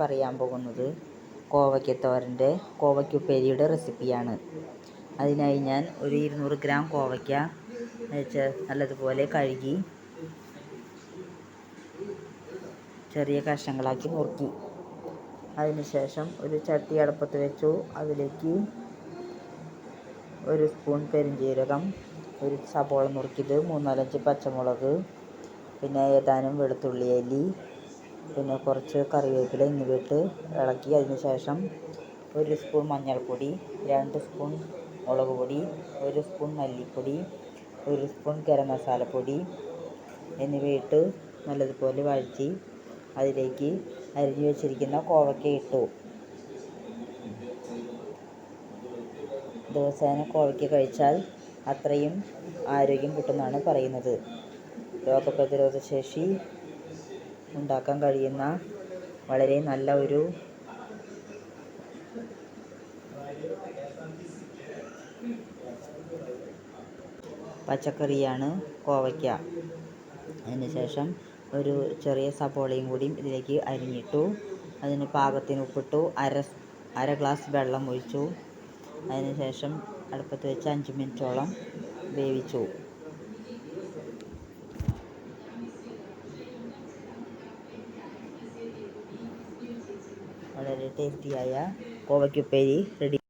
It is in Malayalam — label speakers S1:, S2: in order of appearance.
S1: പറയാൻ പോകുന്നത് കോവയ്ക്കത്തോരന്റെ കോവയ്ക്കുപ്പേരിയുടെ റെസിപ്പിയാണ്. അതിനായി ഞാൻ ഒരു ഇരുന്നൂറ് ഗ്രാം കോവയ്ക്ക നല്ലതുപോലെ കഴുകി ചെറിയ കഷ്ണങ്ങളാക്കി നുറുക്കി അതിനുശേഷം ഒരു ചട്ടി അടുപ്പത്ത് വെച്ചു. അതിലേക്ക് ഒരു സ്പൂൺ പെരുംജീരകം ഒരു സബോള നുറുക്കിയത് മൂന്നാലഞ്ച് പച്ചമുളക് പിന്നെ ഏതാനും വെളുത്തുള്ളി അല്ലി പിന്നെ കുറച്ച് കറിവേപ്പില എന്നിവയിട്ട് ഇളക്കി അതിന് ശേഷം ഒരു സ്പൂൺ മഞ്ഞൾപ്പൊടി രണ്ട് സ്പൂൺ മുളക് പൊടി ഒരു സ്പൂൺ മല്ലിപ്പൊടി ഒരു സ്പൂൺ ഗരം മസാലപ്പൊടി എന്നിവയിട്ട് നല്ലതുപോലെ വഴറ്റി അതിലേക്ക് അരിഞ്ഞു വെച്ചിരിക്കുന്ന കോവയ്ക്ക ഇട്ടു. ദിവസേന കോവയ്ക്ക കഴിച്ചാൽ അത്രയും ആരോഗ്യം കിട്ടുമെന്നാണ് പറയുന്നത്. രോഗപ്രതിരോധ ശേഷി ഉണ്ടാക്കാൻ കഴിയുന്ന വളരെ നല്ല ഒരു പച്ചക്കറിയാണ് കോവയ്ക്ക. അതിന് ശേഷം ഒരു ചെറിയ സബോളയും കൂടി ഇതിലേക്ക് അരിഞ്ഞിട്ടു അതിന് പാകത്തിന് ഉപ്പിട്ടു അര അര ഗ്ലാസ് വെള്ളം ഒഴിച്ചു. അതിന് ശേഷം അടുപ്പത്ത് വെച്ച് അഞ്ച് മിനിറ്റോളം വേവിച്ചു. വളരെ ടേസ്റ്റിയായ കോവയ്ക്കുപ്പേരി റെഡി